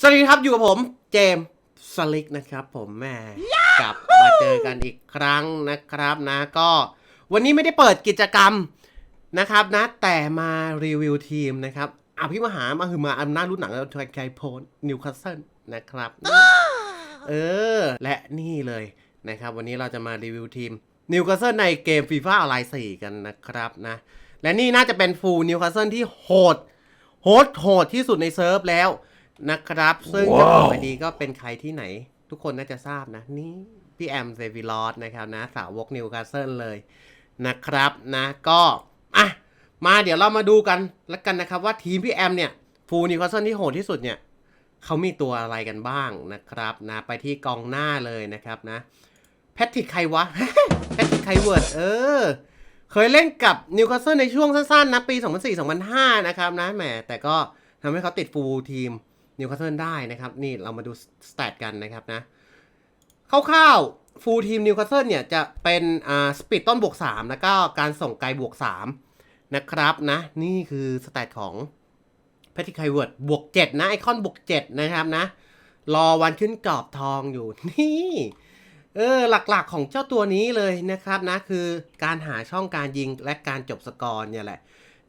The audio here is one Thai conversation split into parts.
สวัสดีครับอยู่กับผมเจมส์สลิกนะครับ ผมแม่กลับมาเจอกันอีกครั้งนะครับนะก็วันนี้ไม่ได้เปิดกิจกรรมนะครับนะแต่มารีวิวทีมนะครับอภิมหามาคือมาอำนาจรุ่นหนังแล้วทไกโพนนิวคาสเซิลนะครับ เออ และนี่เลยนะครับ วันนี้เราจะมารีวิวทีมนิวคาสเซิลในเกมฟีฟ่าออนไลน์4กันนะครับนะ และนี่น่าจะเป็นฟูลนิวคาสเซิลที่โหดโหดโหดที่สุดในเซิร์ฟแล้ว นะครับ ซึ่งจะบอกไปดีก็เป็นใครที่ไหน ทุกคนน่าจะทราบนะ นี่พี่แอมเซฟิลอสนะครับนะ สาวกนิวคาสเซิลเลยนะครับนะก็อะมาเดี๋ยวเรามาดูกันแล้วกันนะครับ ว่าทีมพี่แอมเนี่ยฟูลนิวคาสเซิลที่โหดที่สุดเนี่ยเขามีตัวอะไรกันบ้างนะครับนะไปที่กองหน้าเลยนะครับนะแพทริกใครวะแพทริกไคเวิร์ดเออ เคยเล่นกับนิวคาสเซิลในช่วงสั้นๆนะปี 2004-2005 นะครับนะแหมแต่ก็ทำให้เขาติดฟูลทีม นิวคาสเซิลได้นะครับ นี่เรามาดูสแตทกันนะครับนะคร่าวๆฟูลทีมนิวคาสเซิลเนี่ยจะเป็นอ่าสปีดต้นบวก3แล้วก็การส่งไกลบวก3นะครับนะนี่คือสแตทของแพทริกไคเวิร์ดบวก7นะไอคอนบวก7นะครับนะ รอวันขึ้นกรอบทองอยู่นี่เออหลักๆของเจ้าตัวนี้เลยนะครับนะคือการหาช่องการยิงและการจบสกอร์เนี่ยแหละ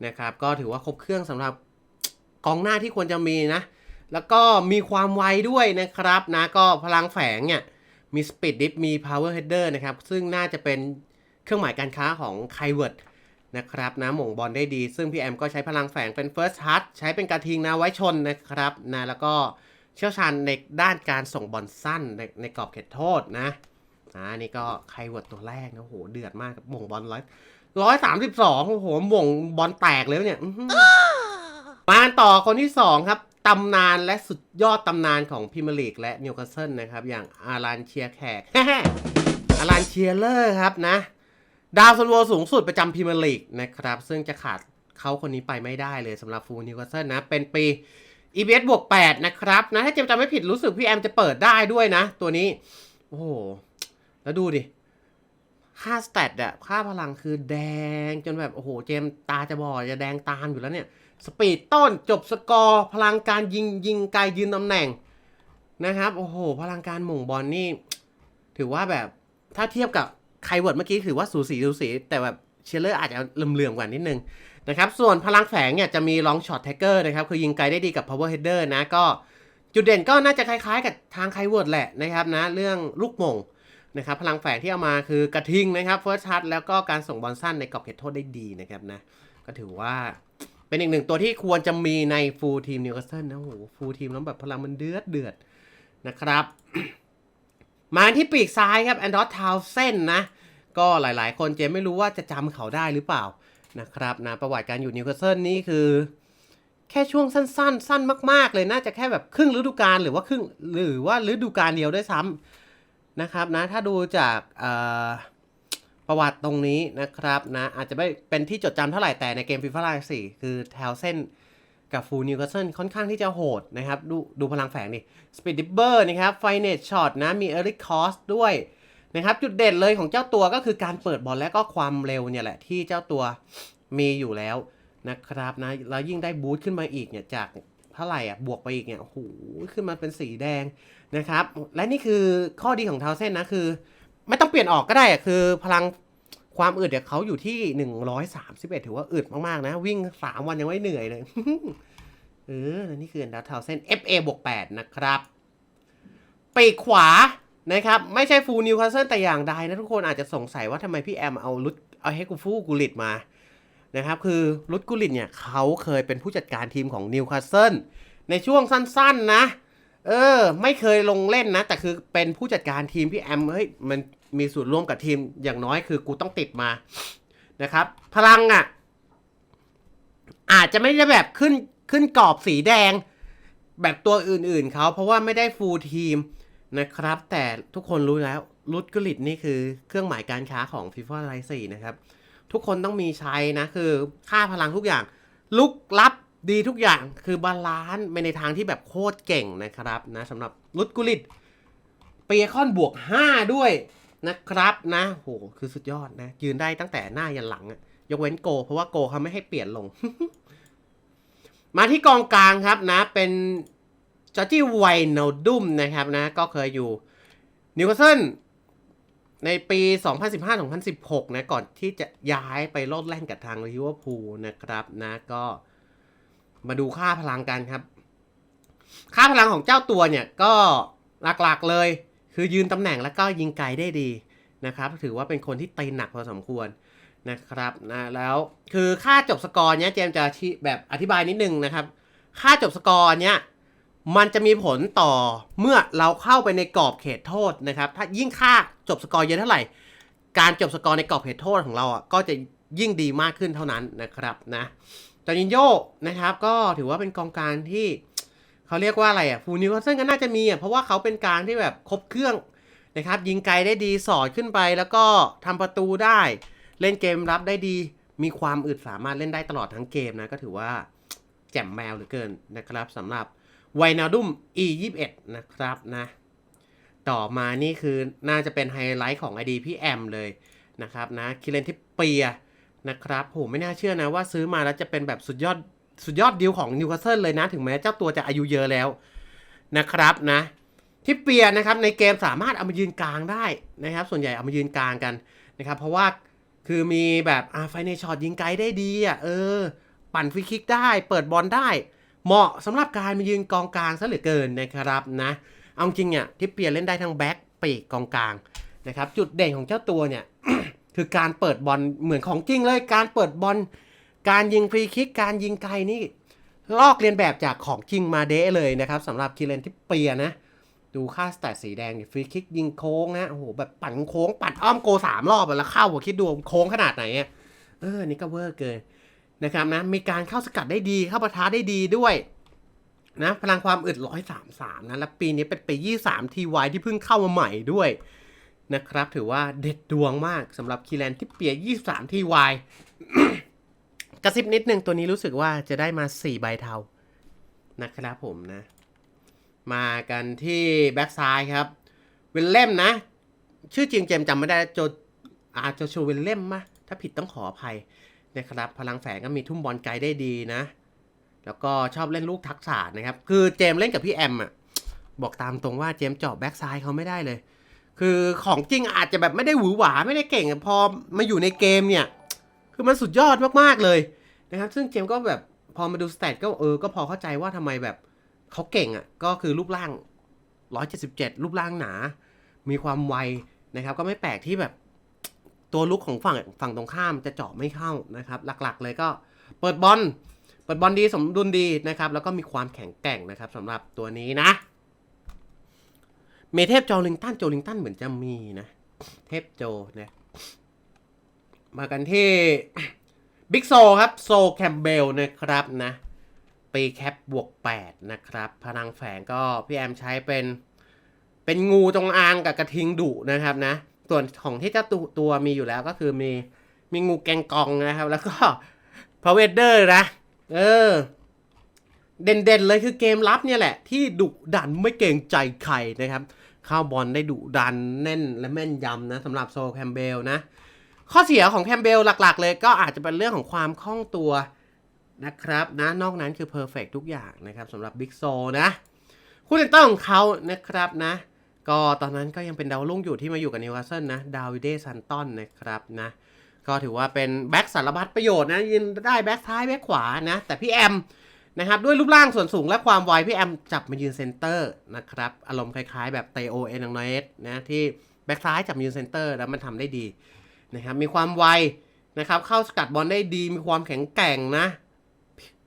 นะครับ ก็ถือว่าครบเครื่องสำหรับกองหน้าที่ควรจะมีนะ แล้วก็มีความไวด้วยนะครับนะก็พลังแฝงเนี่ยมีสปีดดิฟมี power header นะครับ ซึ่งน่าจะเป็นเครื่องหมายการค้าของไคเวิร์ดนะครับนะหม่งบอลได้ดี ซึ่งพี่แอมก็ใช้พลังแฝงเป็น first touch ใช้เป็นกระทิงนะไว้ชนนะครับนะแล้วก็เชี่ยวชาญในด้านการส่งบอลสั้นในในกรอบเขตโทษนะอ่านี่ก็ไคเวิร์ดตัวแรกนะโอ้โหเดือดมากครับหม่งบอลร้อยร้อยสามสิบสองโอ้โหหม่งบอลแตกเลยเนี่ยอื้อหือมาต่อคนที่สองครับ ตำนานและสุดยอดตำนานของพิมยร์ลีกและนิวคาสเซิลนะครับ อย่างอารันเชียร์แขกอารันเชียเลอร์ครับนะ ดาวซันโวสูงสุดประจำพรีเมียร์ลีกนะครับ ซึ่งจะขาดเขาคนนี้ไปไม่ได้เลยสำหรับฟูนิวคาสเซิลนะ เป็นปี EBS บวก8นะครับนะ ถ้าเจมจำไม่ผิดรู้สึกพี่แอมจะเปิดได้ด้วยนะ ตัวนี้ โอ้โห แล้วดูดิค่าสเตตอะค่าพลังคือแดงจนแบบ โอ้โห เจมตาจะบอดจะแดงตามอยู่แล้วเนี่ย สปีดต้นจบสกอร์พลังการยิงยิงไกลยืนตำแหน่งนะครับ โอ้โห พลังการหม่งบอลนี่ ถือว่าแบบถ้าเทียบกับไคเวิร์ดเมื่อกี้ถือว่าสูสีสูสี แต่แบบเชลเลอร์อาจจะเลื่อมๆกว่านิดนึงนะครับส่วนพลังแฝงเนี่ยจะมีลองช็อตแท็กเกอร์นะครับ คือยิงไกลได้ดีกับ power header นะก็จุดเด่นก็น่าจะคล้ายๆ กับทางไคเวิร์ดแหละนะครับนะเรื่องลูกมงนะครับพลังแฝงที่เอามาคือกระทิงนะครับเฟิร์สชัดแล้วก็การส่งบอลสั้นในกรอบเขตโทษได้ดีนะครับนะก็ถือว่า เป็นอีกหนึ่งตัวที่ควรจะมีในฟูลทีมนิวคาสเซิลนะโหฟูลทีมแล้วแบบพลังมันเดือดเดือดนะครับ มาที่ปีกซ้ายครับแอนดรอสทาวเซนนะก็หลายๆ คนเจมไม่รู้ว่าจะจำเขาได้หรือเปล่านะครับนะประวัติการอยู่นิวคาสเซิลนี่คือ แค่ช่วงสั้นๆสั้นมาก ๆ เลยน่าจะแค่แบบครึ่งฤดูกาลหรือว่าครึ่งหรือว่าฤดูกาลเดียวด้วยซ้ำนะครับนะถ้าดูจากเอ่อ ประวัติตรงนี้นะครับนะอาจจะไม่เป็นที่จดจำเท่าไหร่แต่ในเกมฟีฟ่าไลน์สี่คือแถวเส้นกับฟูลนิวคาสเซิลค่อนข้างที่จะโหดนะครับ ดูดูพลังแฝงดิสปีดดิบเบอร์นะครับไฟเนตช็อตนะมีเอริคคอสด้วยนะครับ จุดเด่นเลยของเจ้าตัวก็คือการเปิดบอลและก็ความเร็วเนี่ยแหละที่เจ้าตัวมีอยู่แล้วนะครับนะแล้วยิ่งได้บูสต์ขึ้นมาอีกเนี่ยจากเท่าไหร่อะบวกไปอีกเนี่ยโอ้โหขึ้นมาเป็นสีแดงนะครับ และนี่คือข้อดีของเทาเส้นนะคือ ไม่ต้องเปลี่ยนออกก็ได้อะคือ พลังความอึดเนี่ยเขาอยู่ที่ 131 ถือว่าอึดมากๆนะ วิ่ง 3 วันยังไม่เหนื่อยเลย เออ นี่คือดับเทาเส้น FA บวก8นะครับปีกขวานะครับ ไม่ใช่ฟูลนิวคาสเซิลแต่อย่างใดนะทุกคนอาจจะสงสัยว่าทำไมพี่แอมเอาลุดเอาเฮกูฟูกูลิตมานะครับคือลุดกูลิตเนี่ยเขาเคยเป็นผู้จัดการทีมของนิวคาสเซิลในช่วงสั้นๆนะ เออ ไม่เคยลงเล่นนะ แต่คือเป็นผู้จัดการทีมพี่แอมเฮ้ยมัน มีส่วนร่วมกับทีมอย่างน้อยคือกูต้องติดมานะครับ พลังอะ อาจจะไม่ได้แบบขึ้นขึ้นกรอบสีแดง แบบตัวอื่นๆเขาเพราะว่าไม่ได้ฟูลทีมนะครับ แต่ทุกคนรู้แล้วลุดกุลิตนี่คือเครื่องหมายการค้าของ FIFA ไลซีนะครับ ทุกคนต้องมีใช้นะ คือค่าพลังทุกอย่าง ลุกลับดีทุกอย่างคือบาลานซ์ไปในทางที่แบบโคตรเก่งนะครับนะสำหรับลุดกุลิตเปียคอนบวก 5 ด้วย นะครับนะโหคือสุดยอดนะ ยืนได้ตั้งแต่หน้ายันหลังอะยกเว้นโก เพราะว่าโกเขาไม่ให้เปลี่ยนลง มาที่กองกลางครับนะ เป็นจอร์จี้ไวโนดุมนะครับนะ ก็เคยอยู่นิวคาสเซิลในปี 2015-2016 นะ ก่อนที่จะย้ายไปโลดแล่นกับทางลิเวอร์พูลนะครับนะก็มาดูค่าพลังกันครับ ค่าพลังของเจ้าตัวเนี่ยก็หลักๆเลย คือยืนตำแหน่งแล้วก็ยิงไกลได้ดีนะครับ ถือว่าเป็นคนที่ตีหนักพอสมควรนะครับนะแล้วคือค่าจบสกอร์เนี้ยเจมจะชี้แบบอธิบายนิดนึงนะครับ ค่าจบสกอร์เนี้ยมันจะมีผลต่อเมื่อเราเข้าไปในกรอบเขตโทษนะครับ ถ้ายิ่งค่าจบสกอร์เยอะเท่าไหร่ การจบสกอร์ในกรอบเขตโทษของเราอะก็จะยิ่งดีมากขึ้นเท่านั้นนะครับนะจอร์จินโยนะครับก็ถือว่าเป็นกองกลางที่ เขาเรียกว่าอะไรอะฟูนิวคาสเซิลก็น่าจะมีอะเพราะว่าเขาเป็นกางที่แบบครบเครื่องนะครับยิงไกลได้ดีสอดขึ้นไปแล้วก็ทำประตูได้ เล่นเกมรับได้ดี มีความอึดสามารถเล่นได้ตลอดทั้งเกมนะก็ถือว่าแจ่มแมวเหลือเกินนะครับสำหรับไวนาดุม E21 นะครับนะต่อมานี่คือน่าจะเป็นไฮไลท์ของไอดีพี่แอมเลยนะครับนะคิเลนทิปเปียนะครับโหไม่น่าเชื่อนะว่าซื้อมาแล้วจะเป็นแบบสุดยอด สุดยอดดีลของนิวคาสเซิลเลยนะ ถึงแม้เจ้าตัวจะอายุเยอะแล้วนะครับนะทิปเปียนะครับในเกมสามารถเอามายืนกลางได้นะครับ ส่วนใหญ่เอามายืนกลางกันนะครับ เพราะว่าคือมีแบบอ่าไฟในช็อตยิงไกลได้ดีอะเออ ปั่นฟรีคิกได้เปิดบอลได้ เหมาะสำหรับการมายืนกองกลางซะเหลือเกินนะครับนะเอาจริงเนี่ยทิปเปียเล่นได้ทั้งแบ็คปีกกองกลางนะครับ จุดเด่นของเจ้าตัวเนี่ยคือการเปิดบอลเหมือนของจริงเลยการเปิดบอล การยิงฟรีคิกการยิงไกลนี่ลอกเรียนแบบจากของจริงมาเดะเลยนะครับสำหรับคิเลนทิปเปียนะ ดูค่าสแตทสีแดงฟรีคิกยิงโค้งนะโอ้โหแบบปั่นโค้งปัดอ้อมโกสามรอบแล้วเข้าหัวคิดดูโค้งขนาดไหนเออนี่ก็เวอร์เกินนะครับนะมีการเข้าสกัดได้ดีเข้าปะทะได้ดีด้วยนะพลังความอึด 133 นะและปีนี้เป็นปี 23 ทีวที่เพิ่งเข้ามาใหม่ด้วยนะครับ ถือว่าเด็ดดวงมากสำหรับคีแลนที่เปีย 23 ทีวก ระซิบนิดนึงตัวนี้รู้สึกว่าจะได้มา 4 ใบเทานะครับผมนะ มากันที่แบ็กซ้ายครับเวลเล่มนะ ชื่อจริงเจมจำไม่ได้โจอาโจชูเวลเล่มมะถ้าผิดต้องขออภัยนะครับ พลังแฝงก็มีทุ่มบอลไกลได้ดีนะ แล้วก็ชอบเล่นลูกทักษะนะครับ คือเจมเล่นกับพี่แอมอะบอกตามตรงว่าเจมเจาะแบ็กซ้ายเขาไม่ได้เลย คือของจริงอาจจะแบบไม่ได้หวือหวาไม่ได้เก่ง พอมาอยู่ในเกมเนี่ย คือมันสุดยอดมากๆเลย นะครับ ซึ่งเจมก็แบบพอมาดูสแตทก็เออ ก็พอเข้าใจว่าทำไมแบบเขาเก่งอะ ก็คือรูปร่าง 177 รูปร่างหนา มีความไวนะครับ ก็ไม่แปลกที่แบบตัวลุกของฝั่งฝั่งตรงข้ามจะเจาะไม่เข้านะครับ หลักๆ เลยก็เปิดบอลเปิดบอลดีสมดุลดีนะครับ แล้วก็มีความแข็งแกร่งนะครับสำหรับตัวนี้นะ เมเทพโจลิงตันโจลิงตันเหมือนจะมีนะ เทพโจนะมากันที่ บิ๊กโซครับ โซแคมเบลนะครับนะปีแคปบวก 8 นะครับ พลังแฝงก็พี่แอมใช้เป็น เป็นงูจงอางกับกระทิงดุนะครับนะ ส่วนของที่เจ้าตัวมีอยู่แล้วก็คือมี มีงูแกงกองนะครับ แล้วก็พาวเวเดอร์นะ เออ เด่นๆเลยคือเกมรับเนี่ยแหละ ที่ดุดันไม่เกรงใจใครนะครับ เข้าบอลได้ดุดันแน่นและแม่นยำนะสำหรับโซแคมเบลนะ ข้อเสียของแคมเบลหลักๆ เลยก็อาจจะเป็นเรื่องของความคล่องตัวนะครับนะนอกนั้นคือเพอร์เฟกทุกอย่างนะครับสำหรับบิ๊กโซนะคู่เล่นต้นของเขานะครับนะ ก็ตอนนั้นก็ยังเป็นดาวรุ่งอยู่ที่มาอยู่กับนิวคาสเซิลนะดาวิเดซันตันนะครับนะก็ถือว่าเป็นแบ็กสารพัดประโยชน์นะยืนได้แบ็กซ้ายแบ็กขวานะ แต่พี่แอมนะครับด้วยรูปร่างส่วนสูงและความไวพี่แอมจับมายืนเซนเตอร์นะครับอารมณ์คล้ายๆ แบบเตโอเอ็นองเนสนะที่แบ็กซ้ายจับมายืนเซนเตอร์แล้วมันทำได้ดี นะครับมีความไวนะครับเข้าสกัดบอลได้ดีมีความแข็งแกร่งนะ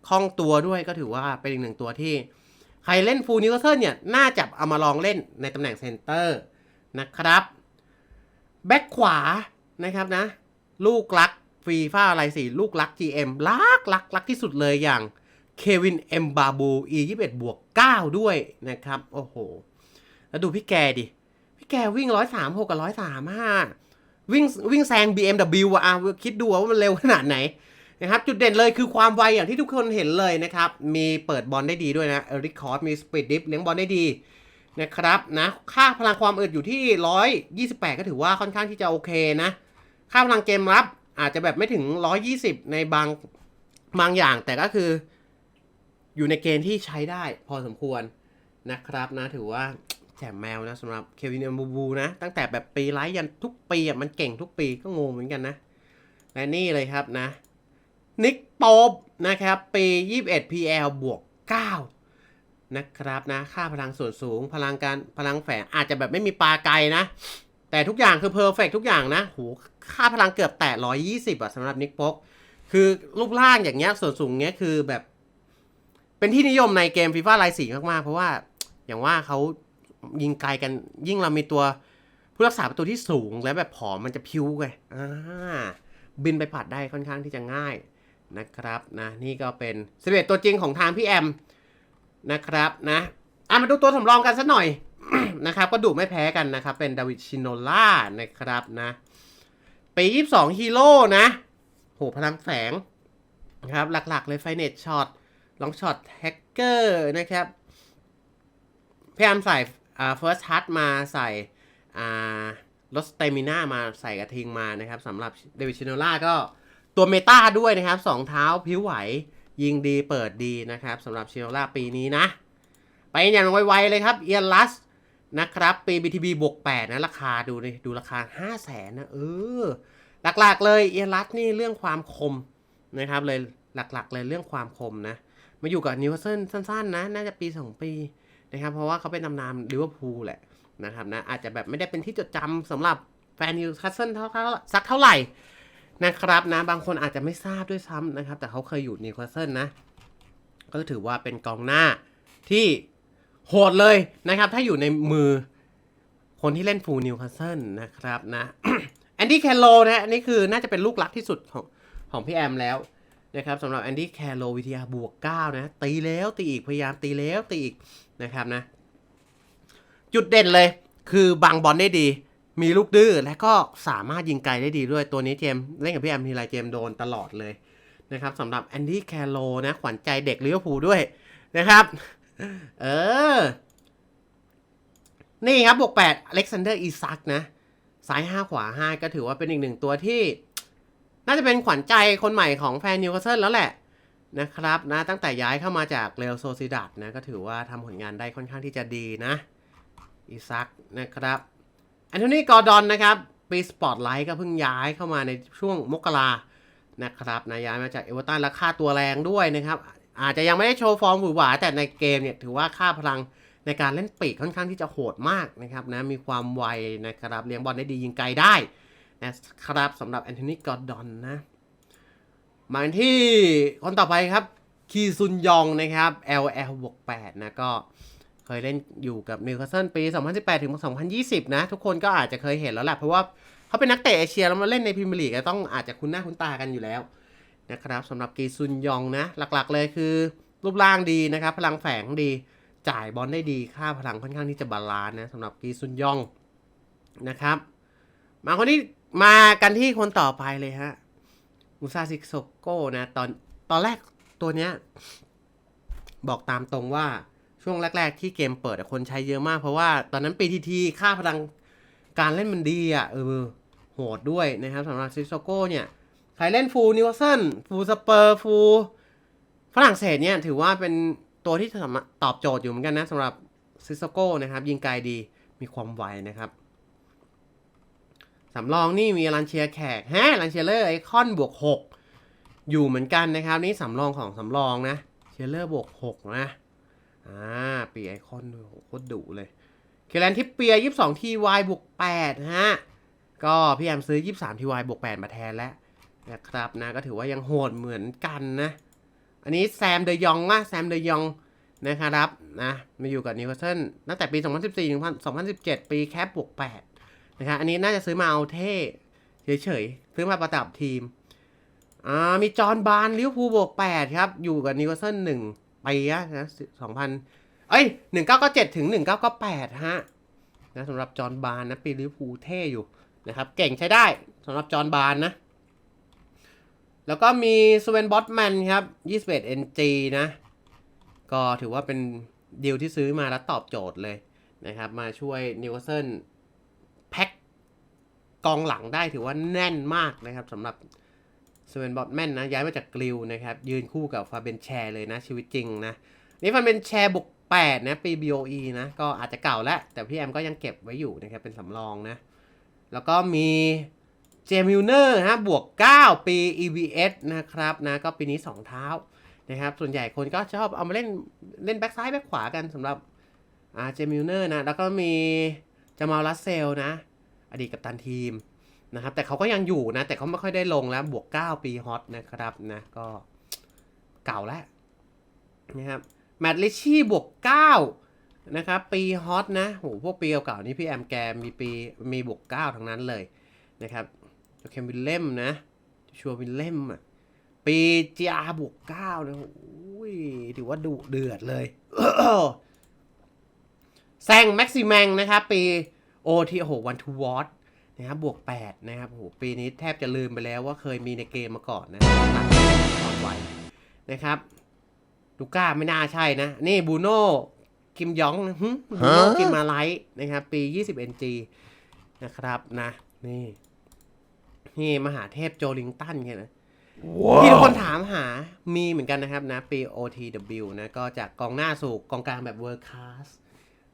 คล่องตัวด้วยก็ถือว่าเป็นอีกหนึ่งตัวที่ ใครเล่นฟูลนิวคาสเซิลเนี่ย น่าจะเอามาลองเล่นในตำแหน่งเซนเตอร์นะครับแบ็คขวานะครับนะ ลูกรักฟีฟ้าอะไรสิลูกรัก GM รักรักรักที่สุดเลยอย่างเควินเอ็มบาบู E 21บวก9ด้วยนะครับ โอ้โห แล้วดูพี่แกดิ พี่แกวิ่ง136กับ135 วิ่งวิ่งแซง BMW อะอะคิดดูว่ามันเร็วขนาดไหนนะครับจุดเด่นเลยคือความไวอย่างที่ทุกคนเห็นเลยนะครับ มีเปิดบอลได้ดีด้วยนะเอริคอร์ดมีสปีดดิฟเลี้ยงบอลได้ดีนะครับนะค่าพลังความอึดอยู่ที่ 128 ก็ถือว่าค่อนข้างที่จะโอเคนะ ค่าพลังเกมรับอาจจะแบบไม่ถึง 120 ในบางบางอย่าง แต่ก็คือ อยู่ในเกณฑ์ที่ใช้ได้พอสมควรนะครับนะถือว่า แจมแมวนะสำหรับเควินเอมบูบูนะ ตั้งแต่แบบปีไลท์ยันทุกปีอะมันเก่งทุกปีก็งงเหมือนกันนะ และนี่เลยครับนะ นิกโป๊บนะครับ ปี 21 PL บวก 9 นะครับนะ ค่าพลังส่วนสูง พลังการพลังแฝงอาจจะแบบไม่มีปลาไกลนะ แต่ทุกอย่างคือเพอร์เฟกทุกอย่างนะโหค่าพลังเกือบแตะ120อะสำหรับนิกโป๊กคือรูปร่างอย่างเงี้ยส่วนสูงเงี้ยคือแบบ เป็นที่นิยมในเกมฟีฟ่าไลสีมากๆ เพราะว่าอย่างว่าเขา ยิงไกลกันยิ่งเรามีตัวผู้รักษาประตูที่สูงและแบบผอมมันจะพิ้วไงอ่าบินไปผัดได้ค่อนข้างที่จะง่ายนะครับนะนี่ก็เป็นสเปตัวจริงของทางพี่แอมนะครับนะอะมาดูตัวสำรองกันสักหน่อยนะครับก็ดุไม่แพ้กันนะครับ เป็นดาวิดชินโนล่านะครับนะปี22ฮีโร่นะโหพลังแฝงนะครับหลักๆเลยไฟเนตช็อตลองช็อตแฮกเกอร์นะครับพยายามใส่ อ่า first touch มาใส่อ่ารถสเตมิน่ามาใส่กระทิงมานะครับสำหรับเดวิดชิโนล่าก็ตัวเมตาด้วยนะครับสองเท้าผิวไหว ยิงดีเปิดดีนะครับสำหรับชิโนล่าปีนี้นะ ไปอย่างไวๆเลยครับเอียลัสนะครับปี BTB บวก8นะราคาดูเลยดูราคา 5 0 0แสนนะเออหลักๆเลยเอียลัสนี่เรื่องความคมนะครับเลยหลักๆเลยเรื่องความคมนะ มาอยู่กับนิวคาสเซิลสั้นๆนะ น่าจะปี 2 ปี นะครับเพราะว่าเขาเป็นตำนานลิเวอร์พูลแหละนะครับนะอาจจะแบบไม่ได้เป็นที่จดจำสำหรับแฟนนิวคาสเซิลเท่าสักเท่าไหร่นะครับนะบางคนอาจจะไม่ทราบด้วยซ้ำนะครับ แต่เขาเคยอยู่นิวคาสเซิลนะ ก็ถือว่าเป็นกองหน้าที่โหดเลยนะครับ ถ้าอยู่ในมือคนที่เล่นฟูลนิวคาสเซิลนะครับนะแอนดี้แคนโรนะอันนี้คือน่าจะเป็นลูกรักที่สุดของของพี่แอมแล้ว นะครับสำหรับแอนดี้แคโรวิทยาบวก 9 นะ ตีแล้วตีอีกพยายามตีแล้วตีอีกนะครับนะ จุดเด่นเลยคือบังบอลได้ดี มีลูกดื้อและก็สามารถยิงไกลได้ดีด้วยตัวนี้เจมเล่นกับพี่แอมทีไรเจมโดนตลอดเลยนะครับสำหรับแอนดี้แคโรนะขวัญใจเด็กลิเวอร์พูลด้วยนะครับ เออ นี่ครับบวก8อเล็กซานเดอร์อีซักนะซ้าย 5 ขวา 5 ก็ถือว่าเป็นอีกหนึ่งตัวที่ น่าจะเป็นขวัญใจคนใหม่ของแฟนนิวคาสเซิลแล้วแหละนะครับนะตั้งแต่ย้ายเข้ามาจากเรอัลโซซิดัดนะก็ถือว่าทำผลงานได้ค่อนข้างที่จะดีนะอีซักนะครับแอนโทนีกอร์ดอนนะครับปีสปอร์ตไลท์ก็เพิ่งย้ายเข้ามาในช่วงมกรานะครับนะย้ายมาจากเอเวอร์ตันและค่าตัวแรงด้วยนะครับ อาจจะยังไม่ได้โชว์ฟอร์มหวือหวาแต่ในเกมเนี่ยถือว่าค่าพลังในการเล่นปีกค่อนข้างที่จะโหดมากนะครับนะมีความไวนะครับเลี้ยงบอลได้ดียิงไกลได้ นะครับสำหรับแอนโทนีกอร์ดอนนะ มาที่คนต่อไปครับ คีซุนยองนะครับ LL บวก8นะก็เคยเล่นอยู่กับนิวคาสเซิลปี 2018 ถึง 2020 นะ ทุกคนก็อาจจะเคยเห็นแล้วแหละ เพราะว่าเขาเป็นนักเตะเอเชียแล้วมาเล่นในพรีเมียร์ลีกก็ต้องอาจจะคุ้นหน้าคุ้นตากันอยู่แล้วนะครับสำหรับกีซุนยองนะ หลักๆเลยคือ รูปร่างดีนะครับ พลังแฝงดีจ่ายบอลได้ดีค่าพลังค่อนข้างที่จะบาลานซ์นะสำหรับกีซุนยองนะครับ มาคนที่ มากันที่คนต่อไปเลยฮะมูซาซิโซโก้นะ ตอนตอนแรกตัวเนี้ย บอกตามตรงว่าช่วงแรก ๆ ที่เกมเปิดคนใช้เยอะมากเพราะว่าตอนนั้นปีทีทีค่าพลังการเล่นมันดีอะเออโหดด้วยนะครับสำหรับซิโซโก้เนี่ย ใครเล่นฟูลนิวเซนฟูลสเปอร์ฟูลฝรั่งเศสเนี่ยถือว่าเป็นตัวที่สามารถตอบโจทย์อยู่เหมือนกันนะสำหรับซิโซโก้นะครับ ยิงไกลดีมีความไวนะครับ สำรองนี่มีลันเชียร์แขกฮะลันเชียเลอร์ไอคอนบวก6 อยู่เหมือนกันนะครับ นี่สำรองของสำรองนะเชียเลอร์บวก6นะอ่าปีไอคอนโหโคตรดุเลยเคแลนทิปเปีย22ทีวายบวก8ฮะก็พี่แอมซื้อ23ทีวายบวก8มาแทนแล้วนะครับนะก็ถือว่ายังโหดเหมือนกันนะอันนี้แซมเดยองนะแซมเดยองนะครับนะมาอยู่กับนิวคาสเซิลตั้งแต่ปี 2014ถึง2017 ปีแคปบวก8 นะครับอันนี้น่าจะซื้อมาเอาเท่เฉยๆซื้อมาประดับทีมอ่ามีจอห์นบานลิเวอร์พูลบวกแปดครับ อยู่กับนิวคาสเซิลหนึ่งปีะนะสองพันเอ้ยหนึ่งเก้าเก้าเจ็ดถึงหนึ่งเก้าเก้าแปดฮะนะสำหรับจอห์นบานนะปีลิเวอร์พูลเท่อยู่นะครับ เก่งใช้ได้สำหรับจอห์นบานนะ แล้วก็มีสเวนบอตแมนครับ21 NG นะ ก็ถือว่าเป็นดีลที่ซื้อมาแล้วตอบโจทย์เลยนะครับ มาช่วยนิวคาสเซิล กองหลังได้ถือว่าแน่นมากนะครับสำหรับสเวนบอตแมนนะย้ายมาจากกริลนะครับ ยืนคู่กับฟาเบนแชร์เลยนะ ชีวิตจริงนะ นี่ฟาเบนแชร์บวก8นะปี BOE นะ ก็อาจจะเก่าแล้ว แต่พี่แอมก็ยังเก็บไว้อยู่นะครับ เป็นสำรองนะ แล้วก็มีเจมิลเนอร์ฮะบวก 9 ปี EVS นะครับนะก็ปีนี้ 2 เท้านะครับส่วนใหญ่คนก็ชอบเอามาเล่นเล่นแบ็กซ้ายแบ็กขวากันสำหรับอ่าเจมิลเนอร์นะ แล้วก็มีจามาลรัสเซลนะ อดีตกัปตันทีมนะครับ แต่เขาก็ยังอยู่นะ แต่เขาไม่ค่อยได้ลงแล้วบวก 9 ปีฮอตนะครับนะก็เก่าแล้วนะครับแมตต์ลิชี่บวก 9 นะครับ ปีฮอตนะโหพวกปีเก่าๆนี่พี่แอมแกมีปีมีบวก 9 ทั้งนั้นเลยนะครับโอเควิลเล่มนะชัวร์วิลเล่มอะปีจีอาบวก9นะโอ้ยถือว่าดุเดือดเลยแซงแม็กซิแมงนะครับ ปี โอทีโอ้โหวันทูวอตนะครับบวก 8 นะครับโอ้โหปีนี้แทบจะลืมไปแล้วว่าเคยมีในเกมมาก่อนนะตัดตอนไวนะครับลูก้าไม่น่าใช่นะ นี่บูโน่คิมยองนะหึบูโน่คิมมาไลท์นะครับ ปี 20 NG นะครับนะ นี่ นี่มหาเทพโจลิงตันแค่นะที่ทุกคนถามหามีเหมือนกันนะครับนะ ปี OTW นะ ก็จากกองหน้าสู่กองกลางแบบ World Class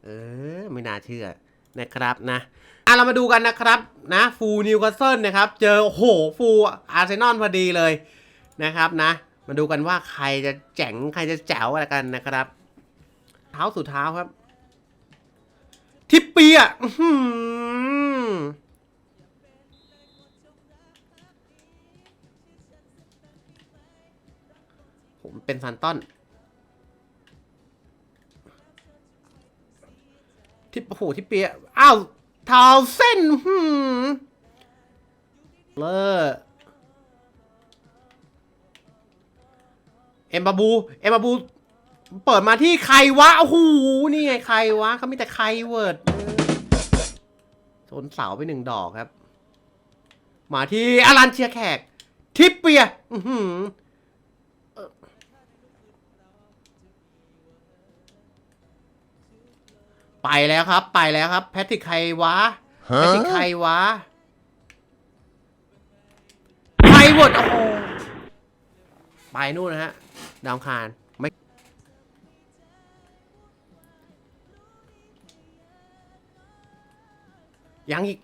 เออ ไม่น่าเชื่อ นะครับนะอะเรามาดูกันนะครับนะฟูนิวคาสเซิลนะครับ เจอโอ้โหฟูอาร์เซนอลพอดีเลยนะครับนะ มาดูกันว่าใครจะเจ๋งใครจะแจ๋วอะไรกันนะครับ เท้าสู่เท้าครับ ทิปเปียอื้อหือผมเป็นซันต้น ทิปโอ้โหทิปเปียอ้าวเท้าเส้นหืมเลอเอ็มบาบูเอ็มบาบู เปิดมาที่ใครวะโอ้โหนี่ไงใครวะเขามีแต่ใครเวิร์ดเออชนเสาไปหนึ่งดอกครับ มาที่อารันเชียแขก ทิปเปียอือหือ ไปแล้วครับ ไปแล้วครับ แพทริกใครวะ แพทริกใครวะใครเวิร์ดโอ้โหไปนู่นนะฮะ ดาวอังคารไม่ยังอีก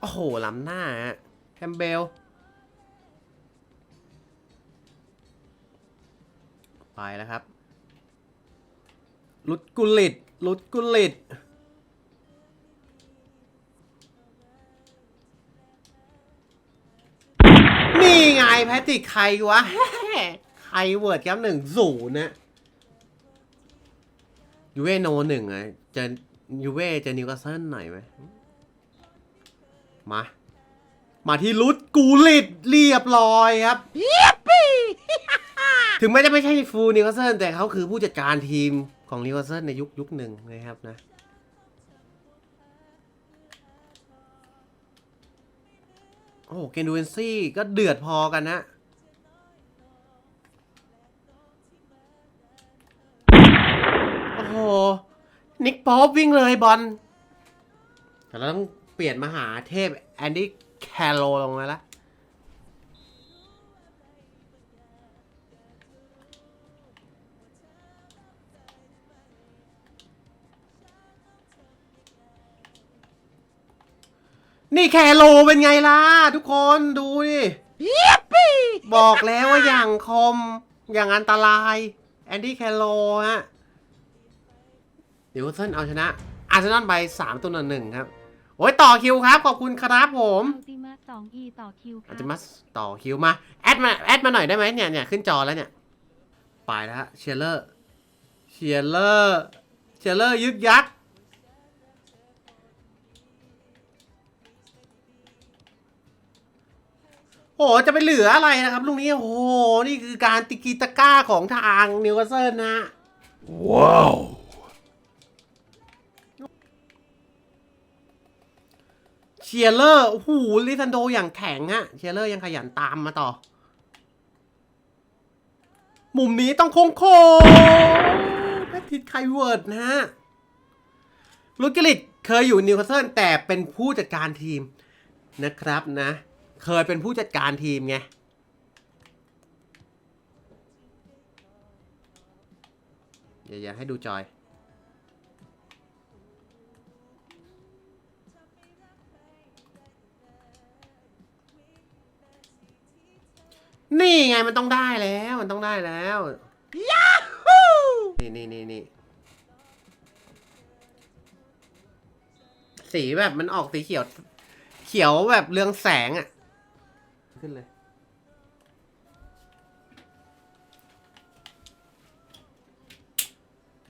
โอ้โหล้ำหน้าฮะแคมเบล ไปแล้วครับลุดกุลิตลุดกุลิตนี่ไงแพทริกใครวะ ใครเวิร์ดครับหนึ่งศูนย์นะยูเว่โนหนึ่งอะเจะยูเว่เจะนิวคาสเซิลหน่อยไหมมา มาที่ลุดกูลิดเรียบร้อยครับ ถึงแม้จะไม่ใช่ฟูลนิวคาสเซิลแต่เขาคือผู้จัดการทีมของนิวคาสเซิลในยุคยุคหนึ่งนะครับนะ โอ้โหเกนดูเอนซี่ก็เดือดพอกันนะโอ้โห นิกป๊อปวิ่งเลยบอลแต่เราต้องเปลี่ยนมาหาเทพ แอนดี้แคโรลงมาละ นี่แคโรเป็นไงล่ะ ทุกคนดูดิบอกแล้วว่าอย่างคมอย่างอันตราย แอนดี้แคโรฮะเดี๋ยวเซนเอาชนะ อาร์เซนอลไปสามตัวหนึ่งครับ โอ้ยต่อคิวครับ ขอบคุณครับผมอัลติมัสสองอีต่อคิวคอารัจบจะมาต่อคิวมา แอดมาแอดมาหน่อยได้ไหมเนี่ยเนี่ยขึ้นจอแล้วเนี่ย ไปแล้วฮะเชียร์เลอร์เชียร์เลอร์เชียร์เลอร์ยึกยัก โอ้โหจะไปเหลืออะไรนะครับลุงนี้โอ้โหนี่คือการติกิตาก้าของทางนิวคาสเซิลนะว้าวเชียร์เลอร์โอ้โหลิซันโดอย่างแข็งอะเชียร์เลอร์ยังขยันตามมาต่อ มุมนี้ต้องโค้งโค้งแพทริกไคเวิร์ดนะฮะลูกิลิตเคยอยู่นิวคาสเซิลแต่เป็นผู้จัดการทีมนะครับนะ เคยเป็นผู้จัดการทีมไง เดี๋ยวให้ดูจอย นี่ไงมันต้องได้แล้วมันต้องได้แล้วยาฮูนี่นี่นี่นี่สีแบบมันออกสีเขียว เขียวแบบเรืองแสงอะ ขึ้นเลย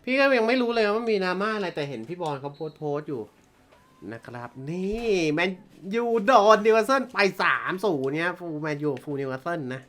พี่ก็ยังไม่รู้เลยว่ามีนาม่าอะไรแต่เห็นพี่บอลเขาโพสต์โพสอยู่ นะครับ นี่แมนยูโดนนิวคาสเซิลไปสามศูนย์เนี่ยฟูแมนยูฟูนิวคาสเซิลนะ